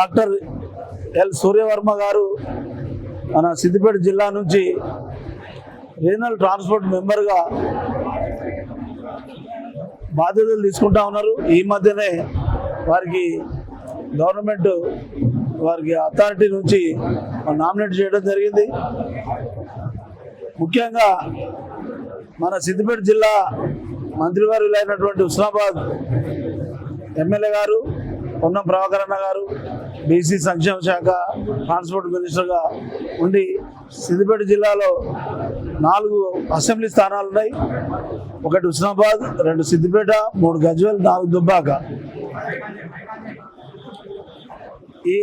Doctor L Surya Varma గారు మన సిద్దిపేట జిల్లా నుంచి రీజనల్ ట్రాన్స్పోర్ట్ మెంబర్గా బాధ్యతలు తీసుకుంటా ఉన్నారు. ఈ మధ్యనే వారికి గవర్నమెంట్ వారికి అథారిటీ నుంచి నామినేట్ చేయడం జరిగింది. ముఖ్యంగా మన సిద్దిపేట జిల్లా మంత్రివర్యులైనటువంటి హుస్నాబాద్ ఎమ్మెల్యే గారు పొన్నం ప్రభాకరణ గారు బీసీ సంక్షేమ శాఖ ట్రాన్స్పోర్ట్ మినిస్టర్గా ఉండి సిద్దిపేట జిల్లాలో నాలుగు అసెంబ్లీ స్థానాలు ఉన్నాయి. ఒకటి హుస్నాబాద్ రెండు సిద్దిపేట మూడు గజ్వెల్ నాలుగు దుబ్బాక. ఈ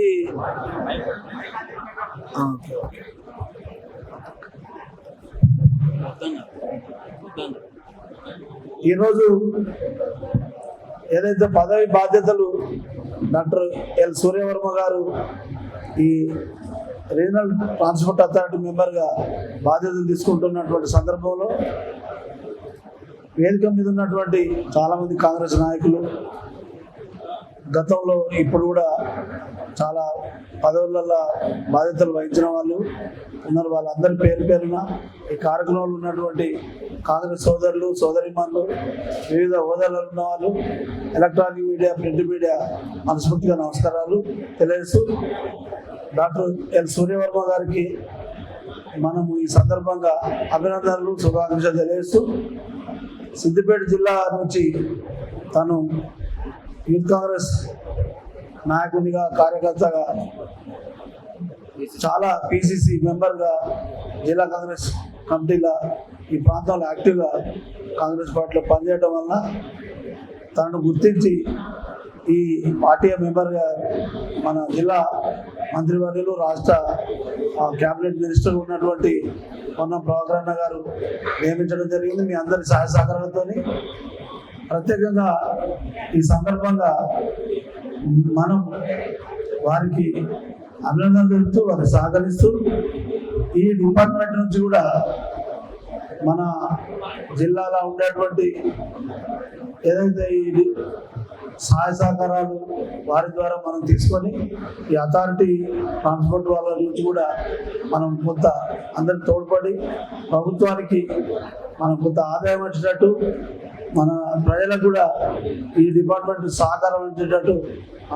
ఈరోజు ఏదైతే పదవి బాధ్యతలు డాక్టర్ ఎల్ సూర్యవర్మ గారు ఈ రీజనల్ ట్రాన్స్పోర్ట్ అథారిటీ మెంబర్గా బాధ్యతలు తీసుకుంటున్నటువంటి సందర్భంలో వేదిక మీద ఉన్నటువంటి చాలామంది కాంగ్రెస్ నాయకులు గతంలో ఇప్పుడు కూడా చాలా పదవులలో బాధ్యతలు వహించిన వాళ్ళు ఉన్నారు. వాళ్ళందరి పేరు పేరున ఈ కార్యక్రమంలో ఉన్నటువంటి కాంగ్రెస్ సోదరులు సోదరిమణులు వివిధ హోదాలలో ఉన్న వాళ్ళు ఎలక్ట్రానిక్ మీడియా ప్రింట్ మీడియా మనస్ఫూర్తిగా నమస్కారాలు తెలియజేస్తూ డాక్టర్ ఎల్ సూర్యవర్మ గారికి మనము ఈ సందర్భంగా అభినందనలు శుభాకాంక్షలు తెలియజేస్తూ సిద్దిపేట జిల్లా నుంచి తను యూత్ కాంగ్రెస్ నాయకునిగా కార్యకర్తగా చాలా పిసిసి మెంబర్గా జిల్లా కాంగ్రెస్ కమిటీల ఈ ప్రాంతంలో యాక్టివ్గా కాంగ్రెస్ పార్టీలో పనిచేయడం వలన తనను గుర్తించి ఈ పార్టీ మెంబర్గా మన జిల్లా మంత్రివర్యులు రాష్ట్ర ఆ, క్యాబినెట్ మినిస్టర్ ఉన్నటువంటి పొన్నం ప్రభాకరణ గారు నియమించడం జరిగింది. మీ అందరి సహాయ సహకారాలతో ప్రత్యేకంగా ఈ సందర్భంగా మనం వారికి అభినందనలు తెలుపుతూ వారికి సహకరిస్తూ ఈ డిపార్ట్మెంట్ నుంచి కూడా మన జిల్లాలో ఉండేటువంటి ఏదైతే ఈ సహాయ సహకారాలు వారి ద్వారా మనం తీసుకొని ఈ అథారిటీ ట్రాన్స్పోర్ట్ వాళ్ళ నుంచి కూడా మనం కొంత అందరికి తోడ్పడి ప్రభుత్వానికి మనం కొంత ఆదాయం వచ్చినట్టు మన ప్రజలకు కూడా ఈ డిపార్ట్మెంట్ సహకారం వచ్చేటట్టు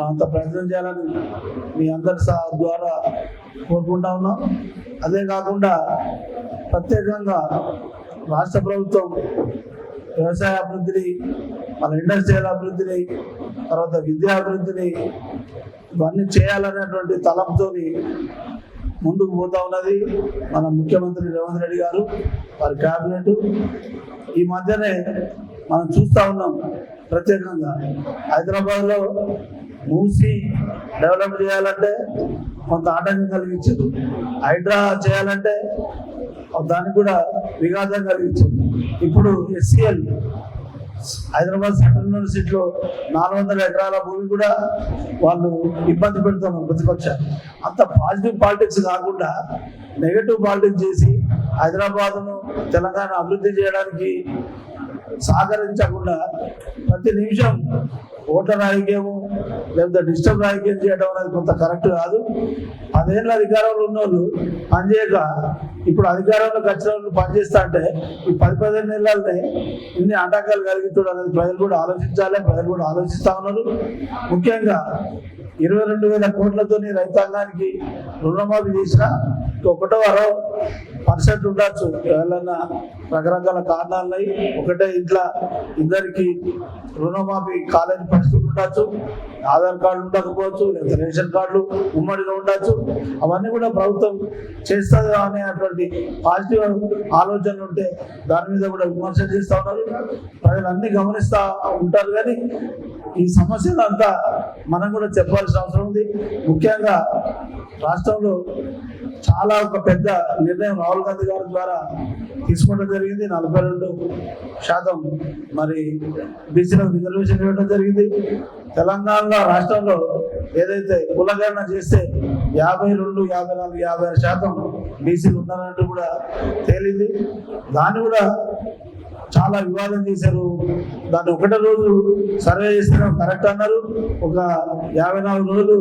అంత ప్రయత్నం చేయాలని మీ అందరి సహ ద్వారా కోరుకుంటా ఉన్నాం. అదే కాకుండా ప్రత్యేకంగా రాష్ట్ర ప్రభుత్వం వ్యవసాయ అభివృద్ధిని మన ఇండస్ట్రియల్ అభివృద్ధిని తర్వాత విద్యా అభివృద్ధిని ఇవన్నీ చేయాలనేటువంటి తలంతోని ముందుకు పోతా ఉన్నది మన ముఖ్యమంత్రి రేవంత్ రెడ్డి గారు వారి క్యాబినెట్. ఈ మధ్యనే మనం చూస్తూ ఉన్నాం ప్రత్యేకంగా. హైదరాబాద్లో మూసి డెవలప్ చేయాలంటే కొంత ఆటంకం కలిగించదు. హైడ్రా చేయాలంటే దానికి కూడా విఘాతం కలిగించదు. ఇప్పుడు ఎస్సీఎల్ హైదరాబాద్ సెంట్రల్ యూనివర్సిటీలో నాలుగు వందల ఎకరాల భూమి కూడా వాళ్ళు ఇబ్బంది పెడుతున్నారు ప్రతిపక్షాలు. అంత పాజిటివ్ పాలిటిక్స్ కాకుండా నెగటివ్ పాలిటిక్స్ చేసి హైదరాబాద్ను తెలంగాణ అభివృద్ధి చేయడానికి సహకరించకుండా ప్రతి నిమిషం ఓట్ల రాజకీయము లేకపోతే డిస్టర్బ్ రాజకీయం చేయడం అనేది కొంత కరెక్ట్ కాదు. పదేళ్ళ అధికారంలో ఉన్న వాళ్ళు పనిచేయక ఇప్పుడు అధికారంలోకి వచ్చిన వాళ్ళు పనిచేస్తా అంటే ఈ పది పదిహేను నెలలనే ఇన్ని ఆటంకాలు కలిగిస్తాడు అనేది ప్రజలు కూడా ఆలోచించాలి ప్రజలు కూడా ఆలోచిస్తా ఉన్నారు. ముఖ్యంగా ఇరవై రెండు వేల కోట్లతో రైతాంగానికి రుణమాఫీ చేసిన ఒకటో అరవై పర్సెంట్ ఉండొచ్చు. ఎవరైనా రకరకాల కారణాలున్నాయి ఒకటే ఇంట్లో ఇద్దరికి రుణమాఫీ కాలేని పరిస్థితులు ఉండొచ్చు. ఆధార్ కార్డు ఉండకపోవచ్చు లేదా రేషన్ కార్డులు ఉమ్మడిగా ఉండొచ్చు. అవన్నీ కూడా ప్రభుత్వం చేస్తుంది అనేటువంటి పాజిటివ్ ఆలోచన ఉంటే దాని మీద కూడా విమర్శ చేస్తూ ఉన్నారు. ప్రజలు గమనిస్తూ ఉంటారు కానీ ఈ సమస్యలు అంతా మనం కూడా చెప్పాల్సిన అవసరం ఉంది. ముఖ్యంగా రాష్ట్రంలో చాలా ఒక పెద్ద నిర్ణయం రాహుల్ గాంధీ గారి ద్వారా తీసుకోవడం జరిగింది. నలభై రెండు శాతం మరి బీసీలకు రిజర్వేషన్ ఇవ్వడం జరిగింది. తెలంగాణలో రాష్ట్రంలో ఏదైతే కులగణన చేస్తే యాభై రెండు యాభై నాలుగు యాభై శాతం బీసీలు ఉన్నారంటూ కూడా తేలింది. దాన్ని కూడా చాలా వివాదం చేశారు. దాన్ని ఒకటే రోజు సర్వే చేస్తే కరెక్ట్ అన్నారు. ఒక యాభై నాలుగు రోజులు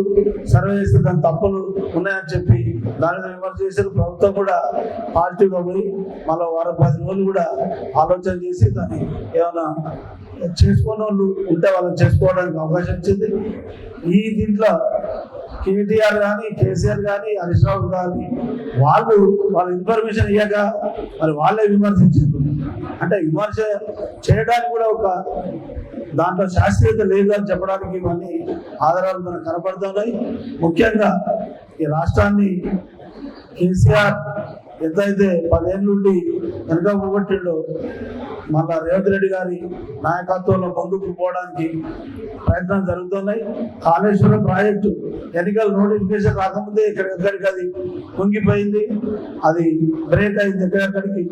సర్వే చేస్తే దాని తప్పులు ఉన్నాయని చెప్పి దాని విమర్శ చేశారు. ప్రభుత్వం కూడా పాజిటివ్గా పోయి మళ్ళీ వారం పది రోజులు కూడా ఆలోచన చేసి దాన్ని ఏమైనా చేసుకున్న వాళ్ళు ఉంటే వాళ్ళని చేసుకోవడానికి అవకాశం ఇచ్చింది. ఈ దీంట్లో కేటీఆర్ కానీ కేసీఆర్ కానీ హరీష్ రావు కానీ వాళ్ళు వాళ్ళ ఇన్ఫర్మేషన్ ఇయ్యాక మరి వాళ్ళే విమర్శించారు. అంటే విమర్శ చేయడానికి కూడా ఒక దాంట్లో శాస్త్రీయత లేదు అని చెప్పడానికి ఇవన్నీ ఆధారాలు మనకు కనపడుతున్నాయి. ముఖ్యంగా ఈ రాష్ట్రాన్ని కేసీఆర్ ఎంతైతే పదేళ్ళ నుండి వెనక పోగొట్టిండో మళ్ళా రేవంత్ రెడ్డి గారి నాయకత్వంలో ముందుకు పోవడానికి ప్రయత్నాలు జరుగుతున్నాయి. కాళేశ్వరం ప్రాజెక్టు ఎన్నికల నోటిఫికేషన్ రాకముందే ఎక్కడికక్కడికి అది కుంగిపోయింది. అది బ్రేక్ అయింది ఎక్కడెక్కడికి.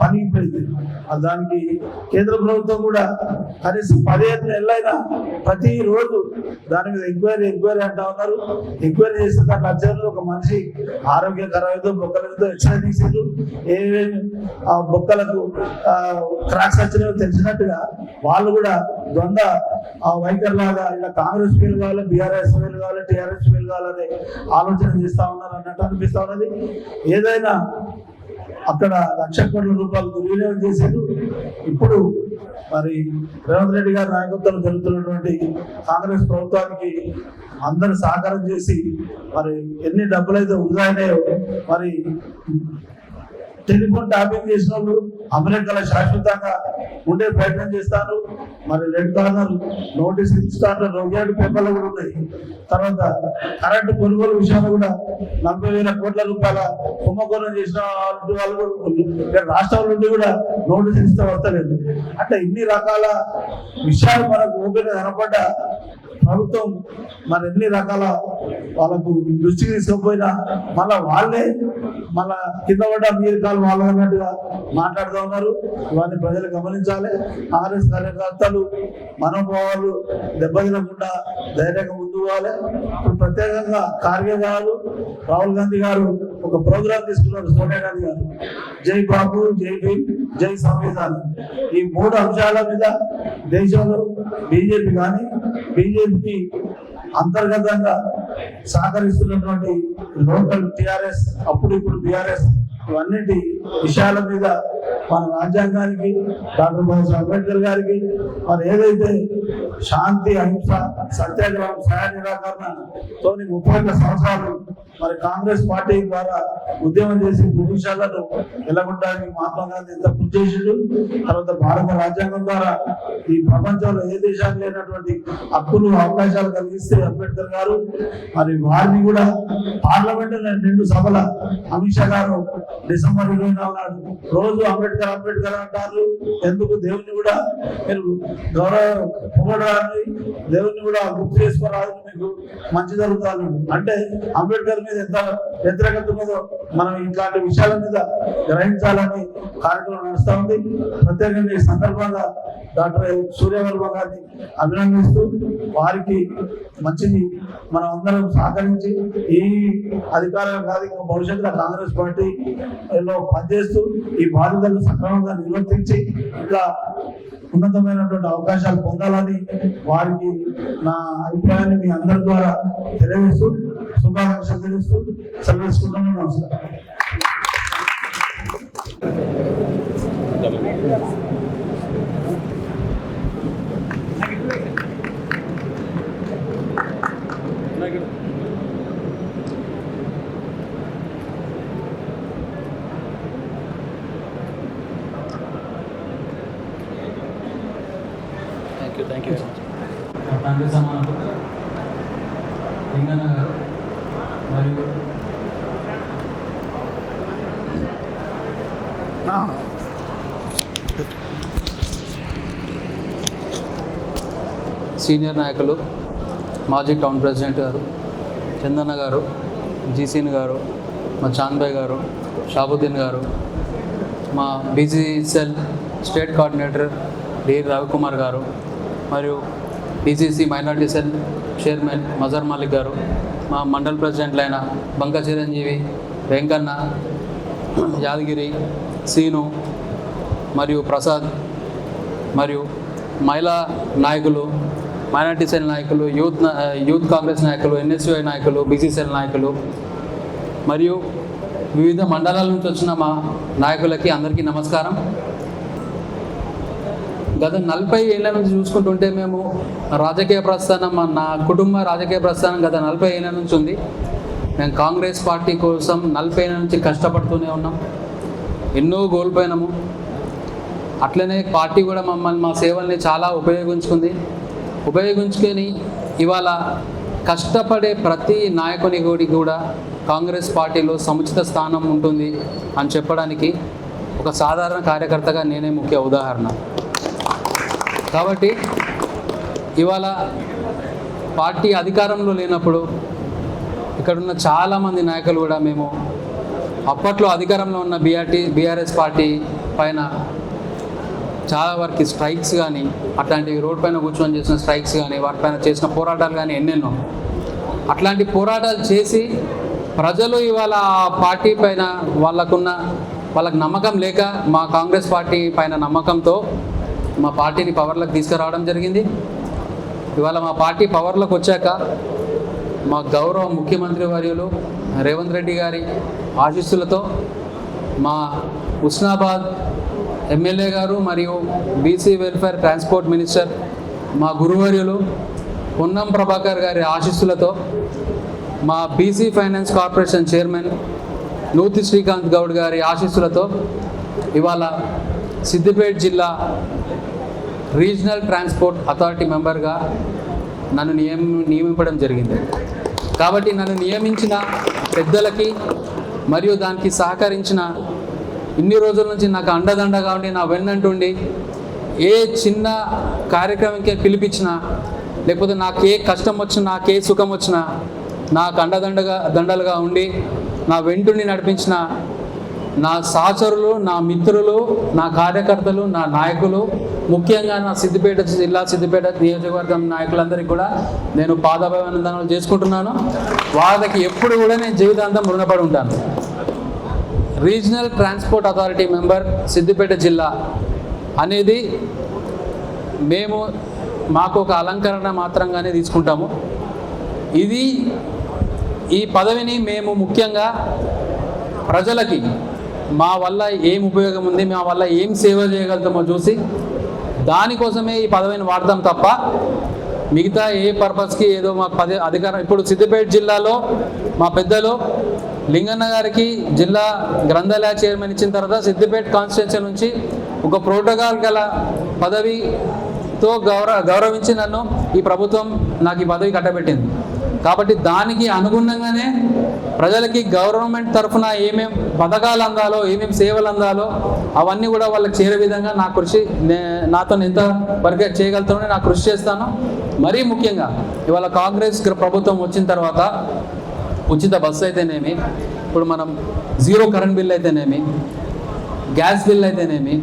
పనిగిపోయింది దానికి కేంద్ర ప్రభుత్వం కూడా కనీసం పదిహేను నెలలైనా ప్రతిరోజు దాని మీద ఎంక్వైరీ ఎంక్వైరీ అంటా ఉన్నారు. ఎంక్వైరీ చేసిన దాంట్లో అధ్యయనంలో ఒక మనిషి ఆరోగ్యకరమైతే బొక్కలతో ఎక్స్రే తీసిండు. ఏమేమి ఆ బొక్కలకు క్రాక్స్ తెలిసినట్టుగా వాళ్ళు కూడా ద్వంద్వ ఆ వైఖరి లాగా ఇలా కాంగ్రెస్ ఫీల్ కావాలి బీఆర్ఎస్ ఫీల్ కావాలి టీఆర్ఎస్ ఫీల్ కావాలని ఆలోచన చేస్తా ఉన్నారు అన్నట్టు అనిపిస్తా ఉన్నది. ఏదైనా అక్కడ లక్ష కోట్ల రూపాయలు దుర్వినియోగం చేశారు. ఇప్పుడు మరి రేవంత్ రెడ్డి గారి నాయకత్వంలో జరుగుతున్నటువంటి కాంగ్రెస్ ప్రభుత్వానికి అందరు సహకారం చేసి మరి ఎన్ని డబ్బులు అయితే అయినాయో మరి టెలిఫోన్ ట్యాపింగ్ చేసిన వాళ్ళు అమెరికాలో శాశ్వతంగా ఉండే ప్రయత్నం చేస్తారు. మరి రెడ్ కార్నర్ నోటీస్ ఇస్తారు రోగియాడు పేపర్లు కూడా ఉన్నాయి. తర్వాత కరెంటు కొనుగోలు విషయంలో కూడా నలభై వేల కోట్ల రూపాయల కుంభకోణం చేసిన వాళ్ళు కూడా రాష్ట్రాల నుండి కూడా నోటీస్ ఇస్తే వస్తలేదు. అంటే ఇన్ని రకాల విషయాలు మనకు ఓపెన్ కనపడ్డ ప్రభుత్వం మరి ఎన్ని రకాల వాళ్ళకు దృష్టికి తీసుకోకపోయినా మళ్ళా వాళ్ళే మళ్ళా కింద పడ్డ మీరు కాలు వాళ్ళు అన్నట్టుగా మాట్లాడుతూ ఉన్నారు. ఇవన్నీ ప్రజలు గమనించాలి. కాంగ్రెస్ కార్యకర్తలు మనోభావాలు దెబ్బతినకుండా ధైర్యంగా పోవాలి ఇప్పుడు ప్రత్యేకంగా ఖార్గే గారు రాహుల్ గాంధీ గారు ఒక ప్రోగ్రాం తీసుకున్నారు సోనియా గాంధీ గారు. జై బాబు జై భీమ్ జై సంవిధానం. ఈ మూడు అంశాల మీద దేశంలో బీజేపీ కానీ బీజేపీకి అంతర్గతంగా సహకరిస్తున్నటువంటి లోకల్ టిఆర్ఎస్ అప్పుడు ఇప్పుడు బీఆర్ఎస్ ఇవన్నిటి విషయాల మీద మన రాజ్యాంగానికి డాక్టర్ బాబాసాహెబ్ అంబేద్కర్ గారికి మరి ఏదైతే శాంతి అహింస సత్యాగ్రహం సహాయ నిరాకరణ తోని ముప్పై ఒక్క సంవత్సరాలు మరి కాంగ్రెస్ పార్టీ ద్వారా ఉద్యమం చేసి బ్రిటిషాలను వెళ్ళగొట్టడానికి మహాత్మా గాంధీ ఎంత కృషి చేసిండు తర్వాత భారత రాజ్యాంగం ద్వారా ఈ ప్రపంచంలో ఏ దేశానికి లేనటువంటి హక్కులు అవకాశాలు కలిగిస్తే అంబేద్కర్ గారు మరి వారిని కూడా పార్లమెంట్ రెండు సభల అమిత్ షా గారు డిసెంబర్ ఇరవై నాలుగు రోజు అంబేద్కర్ అంబేద్కర్ అంటారు. ఎందుకు? దేవుని కూడా మీరు గౌరవ పొగడాలని దేవుని కూడా గుర్తు చేసుకోరాదు మీకు మంచి జరుగుతాను. అంటే అంబేద్కర్ మీద ఎంత వ్యతిరేకత ఉందో మనం ఇట్లాంటి విషయాల మీద గ్రహించాలని కార్యక్రమం నడుస్తూ ఉంది. ప్రత్యేకంగా ఈ సందర్భంగా డాక్టర్ సూర్యవర్మ గారిని అభినందిస్తూ వారికి మంచిది మనం అందరం సహకరించి ఈ అధికారం కాదు ఇంకా భవిష్యత్తులో కాంగ్రెస్ పార్టీ పార్టీలో పనిచేస్తూ ఈ బాధ్యతలు సక్రమంగా నిర్వర్తించి ఇంకా ఉన్నతమైనటువంటి అవకాశాలు పొందాలని వారికి నా అభిప్రాయాన్ని మీ అందరి ద్వారా తెలియజేస్తూ శుభాకాంక్షలు తెలుస్తూ సెలవుకుంటున్నాను నమస్కారం thank you thank you very much Congress సమానం లింగన్న గారు మరియు సీనియర్ నాయకులు మాజీ టౌన్ ప్రెసిడెంట్ గారు చందన్న గారు జీసీన్ గారు మా చాంద్బాయ్ గారు షాబుద్దీన్ గారు మా BCCL state coordinator D Ravikumar garu మరియు BCC minority cell chairman Mazar Malik garu మా మండల్ ప్రెసిడెంట్లైన బంక చిరంజీవి వెంకన్న యాదగిరి సీను మరియు ప్రసాద్ మరియు మహిళా నాయకులు మైనార్టీ సెల్ నాయకులు యూత్ యూత్ కాంగ్రెస్ నాయకులు ఎన్ఎస్యుఐ నాయకులు బీసీసీఎల్ నాయకులు మరియు వివిధ మండలాల నుంచి వచ్చిన మా నాయకులకి అందరికీ నమస్కారం. గత నలభై ఏళ్ళ నుంచి చూసుకుంటుంటే మేము రాజకీయ ప్రస్థానం మా- నా కుటుంబ రాజకీయ ప్రస్థానం గత నలభై ఏళ్ళ నుంచి ఉంది. మేము కాంగ్రెస్ పార్టీ కోసం నలభై ఏళ్ళ నుంచి కష్టపడుతూనే ఉన్నాం. ఎన్నో కోల్పోయినాము. అట్లనే పార్టీ కూడా మమ్మల్ని మా సేవల్ని చాలా ఉపయోగించుకుంది. ఉపయోగించుకొని ఇవాళ కష్టపడే ప్రతి నాయకుని గుడి కూడా కాంగ్రెస్ పార్టీలో సముచిత స్థానం ఉంటుంది అని చెప్పడానికి ఒక సాధారణ కార్యకర్తగా నేనే ముఖ్య ఉదాహరణ. కాబట్టి ఇవాళ పార్టీ అధికారంలో లేనప్పుడు ఇక్కడున్న చాలామంది నాయకులు కూడా మేము అప్పట్లో అధికారంలో ఉన్న బీఆర్టీ బీఆర్ఎస్ పార్టీ పైన చాలా వరకు స్ట్రైక్స్ కానీ అట్లాంటివి రోడ్ పైన కూర్చొని చేసిన స్ట్రైక్స్ కానీ వాటిపైన చేసిన పోరాటాలు కానీ ఎన్నెన్నో. అట్లాంటి పోరాటాలు చేసి ప్రజలు ఇవాళ ఆ పార్టీ పైన వాళ్ళకున్న వాళ్ళకి నమ్మకం లేక మా కాంగ్రెస్ పార్టీ పైన నమ్మకంతో మా పార్టీని పవర్లోకి తీసుకురావడం జరిగింది. ఇవాళ మా పార్టీ పవర్లోకి వచ్చాక మా గౌరవ ముఖ్యమంత్రి వర్యులు రేవంత్ రెడ్డి గారి ఆశీస్సులతో మా ఉస్నాబాద్ ఎమ్మెల్యే గారు మరియు బీసీ వెల్ఫేర్ ట్రాన్స్పోర్ట్ మినిస్టర్ మా గురువర్యులు పొన్నం ప్రభాకర్ గారి ఆశీస్సులతో మా BC finance corporation chairman Nuthi Srikanth Goud గారి ఆశీస్సులతో ఇవాళ సిద్దిపేట జిల్లా రీజనల్ ట్రాన్స్పోర్ట్ అథారిటీ మెంబర్గా నన్ను నియమ నియమించడం జరిగింది. కాబట్టి నన్ను నియమించిన పెద్దలకి మరియు దానికి సహకరించిన ఇన్ని రోజుల నుంచి నాకు అండదండగా ఉండి నా వెన్నంటుండి ఏ చిన్న కార్యక్రమంకే పిలిపించినా లేకపోతే నాకు ఏ కష్టం వచ్చినా నాకు ఏ సుఖం వచ్చినా నాకు అండదండగా దండలుగా ఉండి నా వెంటుండి నడిపించిన నా సహచరులు నా మిత్రులు నా కార్యకర్తలు నా నాయకులు ముఖ్యంగా నా సిద్దిపేట జిల్లా సిద్దిపేట నియోజకవర్గం నాయకులందరికీ కూడా నేను పాదాభివందనాలు చేసుకుంటున్నాను. వాళ్ళకి ఎప్పుడు కూడా నేను జీవితాంతం రుణపడి ఉంటాను. Regional transport authority member Siddipet జిల్లా అనేది మేము మాకు ఒక అలంకరణ మాత్రంగానే తీసుకుంటాము. ఇది ఈ పదవిని మేము ముఖ్యంగా ప్రజలకి మా వల్ల ఏం ఉపయోగం ఉంది మా వల్ల ఏం సేవ చేయగలుగుతామో చూసి దానికోసమే ఈ పదవిని వాడతాం తప్ప మిగతా ఏ పర్పస్కి ఏదో మా పది అధికారం. ఇప్పుడు సిద్దిపేట జిల్లాలో మా పెద్దలు లింగన్న గారికి జిల్లా గ్రంథాలయ చైర్మన్ ఇచ్చిన తర్వాత సిద్దిపేట కాన్స్టిట్యున్సీ నుంచి ఒక ప్రోటోకాల్ గల పదవితో గౌరవ గౌరవించి నన్ను ఈ ప్రభుత్వం నాకు ఈ పదవి కట్టబెట్టింది. కాబట్టి దానికి అనుగుణంగానే ప్రజలకి గవర్నమెంట్ తరఫున ఏమేం పథకాలు అందాలో ఏమేం సేవలు అందాలో అవన్నీ కూడా వాళ్ళకి చేరే విధంగా నా కృషి నే- నాతో ఎంత వరకు చేయగలుగుతానో నా కృషి చేస్తాను. మరీ ముఖ్యంగా ఇవాళ కాంగ్రెస్ ప్రభుత్వం వచ్చిన తర్వాత ఉచిత బస్సు అయితేనేమి ఇప్పుడు మనం జీరో కరెంట్ బిల్ అయితేనేమి గ్యాస్ బిల్ అయితేనేమి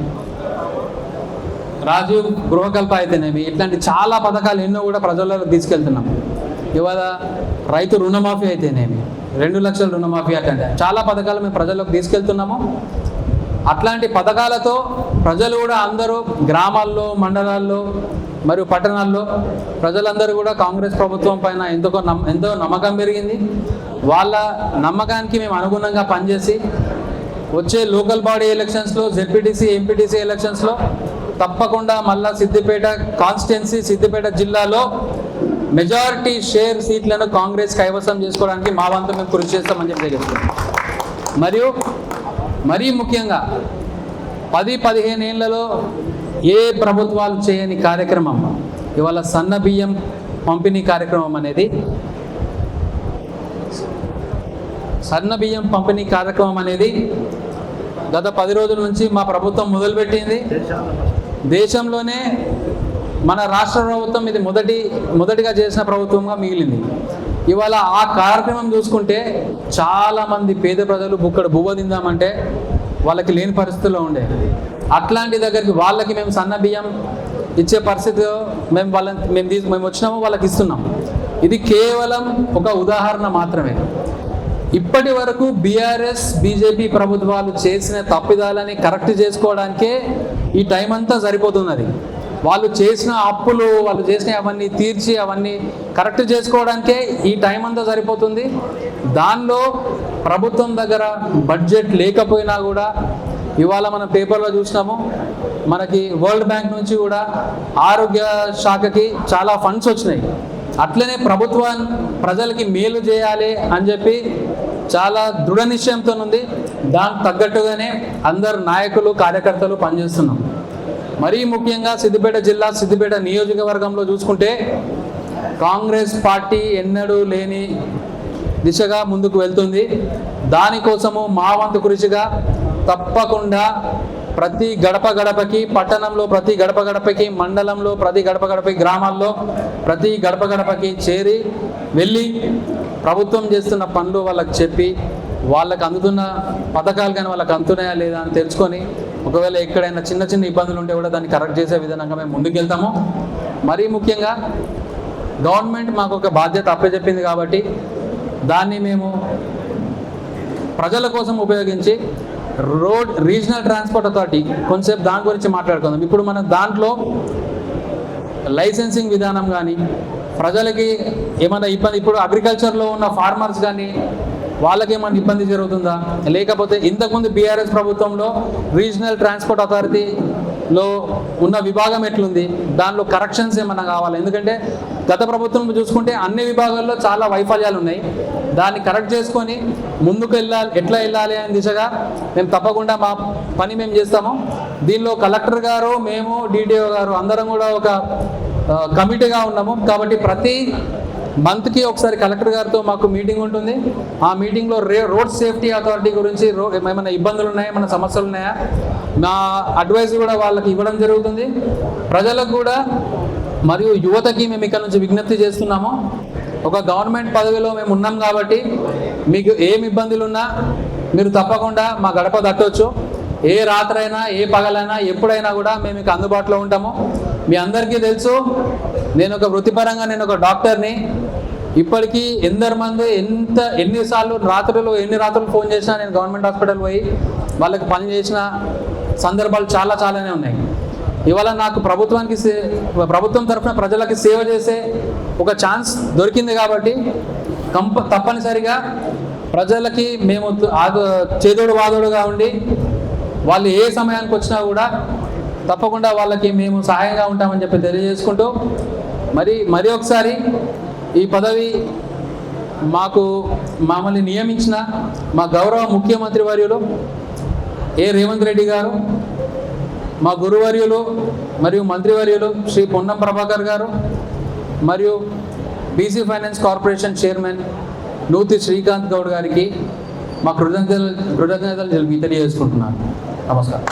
రాజీవ్ గృహకల్ప అయితేనేమి ఇట్లాంటి చాలా పథకాలు ఎన్నో కూడా ప్రజలకు తీసుకెళ్తున్నాం. ఇవాళ రైతు రుణమాఫీ అయితేనేమి రెండు లక్షల రుణమాఫీ అట్లాంటి చాలా పథకాలు మేము ప్రజల్లోకి తీసుకెళ్తున్నాము. అట్లాంటి పథకాలతో ప్రజలు కూడా అందరూ గ్రామాల్లో మండలాల్లో మరియు పట్టణాల్లో ప్రజలందరూ కూడా కాంగ్రెస్ ప్రభుత్వం పైన ఎంతో ఎంతో నమ్మకం పెరిగింది. వాళ్ళ నమ్మకానికి మేము అనుగుణంగా పనిచేసి వచ్చే లోకల్ బాడీ ఎలక్షన్స్లో జెడ్పీటీసీ ఎంపీటీసీ ఎలక్షన్స్లో తప్పకుండా మళ్ళా సిద్దిపేట కాన్స్టిట్యున్సీ సిద్దిపేట జిల్లాలో మెజారిటీ షేర్ సీట్లను కాంగ్రెస్ కైవసం చేసుకోవడానికి మా వంతు మేము కృషి చేస్తామని చెప్పి తెలియజేస్తున్నాం. మరియు మరీ ముఖ్యంగా పది పదిహేను ఏళ్ళలో ఏ ప్రభుత్వాలు చేయని కార్యక్రమం ఇవాళ సన్న బియ్యం పంపిణీ కార్యక్రమం అనేది సన్న బియ్యం పంపిణీ కార్యక్రమం అనేది గత పది రోజుల నుంచి మా ప్రభుత్వం మొదలుపెట్టింది. దేశంలోనే మన రాష్ట్ర ప్రభుత్వం ఇది మొదటి మొదటిగా చేసిన ప్రభుత్వంగా మిగిలింది. ఇవాళ ఆ కార్యక్రమం చూసుకుంటే చాలామంది పేద ప్రజలు బుక్కడ బువ్వ తిందామంటే వాళ్ళకి లేని పరిస్థితుల్లో ఉండే. అట్లాంటి దగ్గరికి వాళ్ళకి మేము సన్న బియ్యం ఇచ్చే పరిస్థితిలో మేము వాళ్ళని మేము తీసు మేము వచ్చినాము వాళ్ళకి ఇస్తున్నాం. ఇది కేవలం ఒక ఉదాహరణ మాత్రమే. ఇప్పటి వరకు బీఆర్ఎస్ బీజేపీ ప్రభుత్వాలు చేసిన తప్పిదాలని కరెక్ట్ చేసుకోవడానికే ఈ టైం అంతా సరిపోతున్నది. వాళ్ళు చేసిన అప్పులు వాళ్ళు చేసిన అవన్నీ తీర్చి అవన్నీ కరెక్ట్ చేసుకోవడానికే ఈ టైం అంతా సరిపోతుంది. దానిలో ప్రభుత్వం దగ్గర బడ్జెట్ లేకపోయినా కూడా ఇవాళ మనం పేపర్లో చూసినాము. మనకి వరల్డ్ బ్యాంక్ నుంచి కూడా ఆరోగ్య శాఖకి చాలా ఫండ్స్ వచ్చినాయి. అట్లనే ప్రభుత్వం ప్రజలకి మేలు చేయాలి అని చెప్పి చాలా దృఢ నిశ్చయంతో ఉంది. దానికి తగ్గట్టుగానే అందరు నాయకులు కార్యకర్తలు పనిచేస్తున్నాం మరీ ముఖ్యంగా సిద్దిపేట జిల్లా సిద్దిపేట నియోజకవర్గంలో చూసుకుంటే కాంగ్రెస్ పార్టీ ఎన్నడూ లేని దిశగా ముందుకు వెళ్తుంది. దానికోసము మా వంతు కృషిగా తప్పకుండా ప్రతి గడప గడపకి పట్టణంలో ప్రతి గడప గడపకి మండలంలో ప్రతి గడప గడపకి గ్రామాల్లో ప్రతి గడప గడపకి చేరి వెళ్ళి ప్రభుత్వం చేస్తున్న పనులు వాళ్ళకి చెప్పి వాళ్ళకి అందుతున్న పథకాలు కానీ వాళ్ళకి అందుతున్నాయా లేదా అని తెలుసుకొని ఒకవేళ ఎక్కడైనా చిన్న చిన్న ఇబ్బందులు ఉంటే కూడా దాన్ని కరెక్ట్ చేసే విధంగా మేము ముందుకెళ్తాము. మరీ ముఖ్యంగా గవర్నమెంట్ మాకు ఒక బాధ్యత అప్పచెప్పింది కాబట్టి దాన్ని మేము ప్రజల కోసం ఉపయోగించి రోడ్ రీజనల్ ట్రాన్స్పోర్ట్ అథారిటీ కొంచెంసేపు దాని గురించి మాట్లాడుకుందాం. ఇప్పుడు మనం దాంట్లో లైసెన్సింగ్ విధానం కానీ ప్రజలకి ఏమైనా ఇబ్బంది ఇప్పుడు అగ్రికల్చర్లో ఉన్న ఫార్మర్స్ కానీ వాళ్ళకి ఏమైనా ఇబ్బంది జరుగుతుందా? లేకపోతే ఇంతకుముందు బీఆర్ఎస్ ప్రభుత్వంలో రీజనల్ ట్రాన్స్పోర్ట్ అథారిటీలో ఉన్న విభాగం ఎట్లుంది? దానిలో కరెక్షన్స్ ఏమన్నా కావాలి? ఎందుకంటే గత ప్రభుత్వం చూసుకుంటే అన్ని విభాగాల్లో చాలా వైఫల్యాలు ఉన్నాయి. దాన్ని కరెక్ట్ చేసుకొని ముందుకు వెళ్ళాలి ఎట్లా వెళ్ళాలి అనే దిశగా మేము తప్పకుండా మా పని మేము చేస్తాము. దీనిలో కలెక్టర్ గారు మేము డిటిఓ గారు అందరం కూడా ఒక కమిటీగా ఉన్నాము. కాబట్టి ప్రతి మంత్కి ఒకసారి కలెక్టర్ గారితో మాకు మీటింగ్ ఉంటుంది. ఆ మీటింగ్లో రే రోడ్ సేఫ్టీ అథారిటీ గురించి రో ఏమైనా ఇబ్బందులు ఉన్నాయా? ఏమైనా సమస్యలు ఉన్నాయా? నా అడ్వైజ్ కూడా వాళ్ళకి ఇవ్వడం జరుగుతుంది. ప్రజలకు కూడా మరియు యువతకి మేము ఇక్కడ నుంచి విజ్ఞప్తి చేస్తున్నాము. ఒక గవర్నమెంట్ పదవిలో మేము ఉన్నాం కాబట్టి మీకు ఏం ఇబ్బందులు ఉన్నా మీరు తప్పకుండా మా గడప దట్టవచ్చు ఏ రాత్రైనా ఏ పగలైనా ఎప్పుడైనా కూడా మేము మీకు అందుబాటులో ఉంటాము. మీ అందరికీ తెలుసు నేను ఒక వృత్తిపరంగా నేను ఒక డాక్టర్ని. ఇప్పటికీ ఎందరు మంది ఎంత ఎన్నిసార్లు రాత్రులు ఎన్ని రాత్రులు ఫోన్ చేసినా నేను గవర్నమెంట్ హాస్పిటల్ పోయి వాళ్ళకి పని చేసిన సందర్భాలు చాలా చాలానే ఉన్నాయి. ఇవాళ నాకు ప్రభుత్వానికి సే ప్రభుత్వం తరఫున ప్రజలకి సేవ చేసే ఒక ఛాన్స్ దొరికింది కాబట్టి కంప తప్పనిసరిగా ప్రజలకి మేము చేదోడు వాదోడుగా ఉండి వాళ్ళు ఏ సమయానికి వచ్చినా కూడా తప్పకుండా వాళ్ళకి మేము సహాయంగా ఉంటామని చెప్పి తెలియజేసుకుంటూ మరి మరి ఒకసారి ఈ పదవి మాకు మమ్మల్ని నియమించిన మా గౌరవ ముఖ్యమంత్రి వర్యులు ఏ రేవంత్ రెడ్డి గారు మా గురువర్యులు మరియు మంత్రివర్యులు శ్రీ పొన్నం ప్రభాకర్ గారు మరియు BC finance corporation chairman Nuthi Srikanth Goud గారికి మా కృతజ్ఞతలు కృతజ్ఞతలు తెలియజేసుకుంటున్నాను. నమస్కారం.